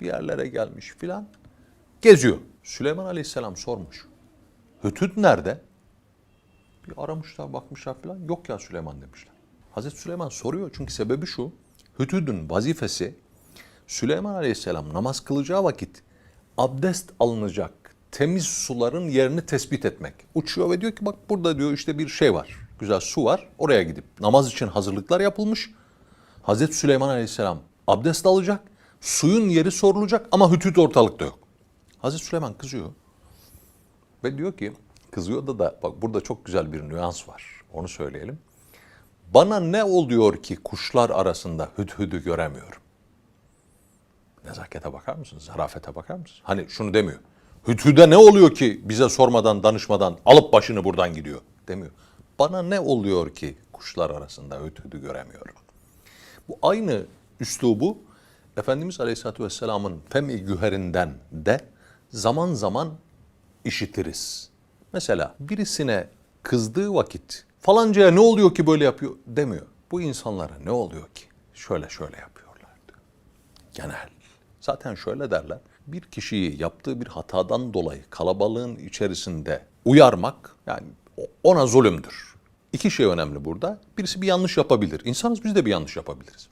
bir yerlere gelmiş filan. Geziyor. Süleyman Aleyhisselam sormuş. Hütüt nerede? Bir aramışlar bakmışlar filan. Yok ya Süleyman demişler. Hazreti Süleyman soruyor çünkü sebebi şu. Hütüdün vazifesi Süleyman Aleyhisselam namaz kılacağı vakit abdest alınacak temiz suların yerini tespit etmek. Uçuyor ve diyor ki bak burada diyor işte bir şey var. Güzel su var. Oraya gidip namaz için hazırlıklar yapılmış. Hazreti Süleyman Aleyhisselam abdest alacak. Suyun yeri sorulacak ama hütüt ortalıkta yok. Hazreti Süleyman kızıyor. Ve diyor ki kızıyor da da bak burada çok güzel bir nüans var. Onu söyleyelim. Bana ne oluyor ki kuşlar arasında hüdhüdü göremiyorum? Nezakete bakar mısınız? Zarafete bakar mısınız? Hani şunu demiyor. Hüdhüde ne oluyor ki bize sormadan, danışmadan alıp başını buradan gidiyor demiyor. Bana ne oluyor ki kuşlar arasında hüdhüdü göremiyorum? Bu aynı üslubu Efendimiz Aleyhisselatü Vesselam'ın fem-i güherinden de zaman zaman işitiriz. Mesela birisine kızdığı vakit falancaya ne oluyor ki böyle yapıyor demiyor. Bu insanlara ne oluyor ki şöyle şöyle yapıyorlar diyor. Genel. Zaten şöyle derler. Bir kişiyi yaptığı bir hatadan dolayı kalabalığın içerisinde uyarmak yani ona zulümdür. İki şey önemli burada. Birisi bir yanlış yapabilir. İnsanız biz de bir yanlış yapabiliriz.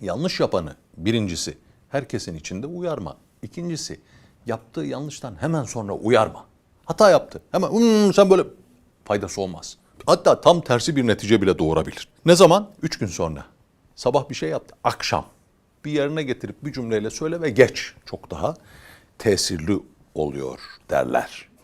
Yanlış yapanı birincisi herkesin içinde uyarma. İkincisi yaptığı yanlıştan hemen sonra uyarma. Hata yaptı. Hemen "Hmm, sen böyle faydası olmaz. Hatta tam tersi bir netice bile doğurabilir. Ne zaman? Üç gün sonra. Sabah bir şey yaptı. Akşam bir yerine getirip bir cümleyle söyle ve geç. Çok daha tesirli oluyor derler.